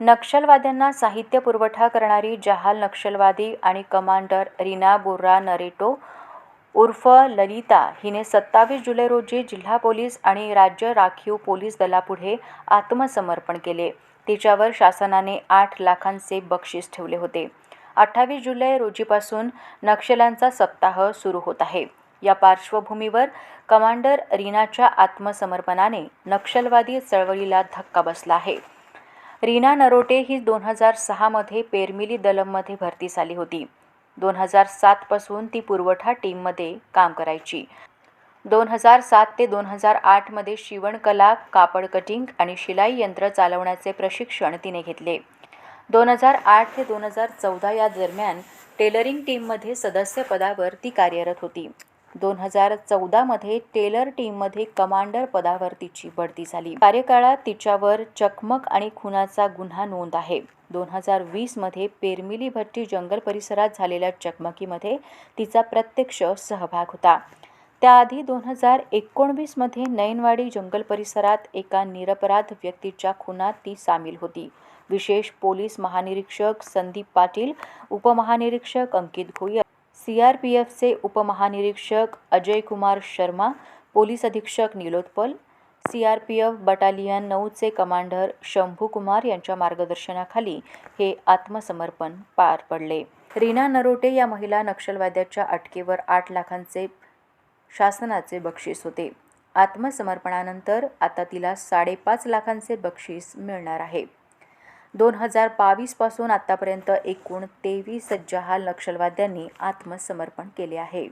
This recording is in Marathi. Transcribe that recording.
नक्षलवाद्यांना साहित्य पुरवठा करणारी जहाल नक्षलवादी आणि कमांडर रीना बोर्रा नरेटो उर्फ ललिता हिने सत्तावीस जुलै रोजी जिल्हा पोलीस आणि राज्य राखीव पोलीस दलापुढे आत्मसमर्पण केले. तिच्यावर शासनाने आठ लाखांचे बक्षीस ठेवले होते. अठ्ठावीस जुलै रोजीपासून नक्षल्यांचा सप्ताह सुरू होत आहे. या पार्श्वभूमीवर कमांडर रीनाच्या आत्मसमर्पणाने नक्षलवादी चळवळीला धक्का बसला आहे. रीना नरोटे ही दोन हजार सहामध्ये पेरमिली दलममध्ये भरतीस आली होती. दोन हजार सातपासून ती पुरवठा टीममध्ये काम करायची. दोन हजार सात ते दोन हजार आठमध्ये शिवणकला कापड कटिंग आणि शिलाई यंत्र चालवण्याचे प्रशिक्षण तिने घेतले. दोन हजार आठ ते दोन हजार चौदा या दरम्यान टेलरिंग टीममध्ये सदस्य पदावर ती कार्यरत होती. दोन हजार चौदामध्ये टेलर टीममध्ये कमांडर पदावर तिची बढती झाली. कार्यकाळात तिच्यावर चकमक आणि खुनाचा गुन्हा नोंद आहे. दोन हजार वीसमध्ये पेरमिली भट्टी जंगल परिसरात झालेल्या चकमकीमध्ये तिचा प्रत्यक्ष सहभाग होता. त्याआधी दोन हजार एकोणवीसमध्ये नयनवाडी जंगल परिसरात एका निरपराध व्यक्तीच्या खुनात ती सामील होती. विशेष पोलीस महानिरीक्षक संदीप पाटील उपमहानिरीक्षक Ankit Bhoyar C R P एफचे उपमहानिरीक्षक अजय कुमार शर्मा पोलीस अधीक्षक Nilotpal C R P F battalion नऊचे commander Shambhu Kumar यांच्या मार्गदर्शनाखाली हे आत्मसमर्पण पार पडले. रीना नरोटे या महिला नक्षलवाद्याच्या अटकेवर आठ लाखांचे शासनाचे बक्षीस होते. आत्मसमर्पणानंतर आता तिला साडेपाच लाखांचे बक्षीस मिळणार आहे. दोन हजार बावीसपासून आत्तापर्यंत एकूण तेवीस जहाल नक्षलवाद्यांनी आत्मसमर्पण केले आहे.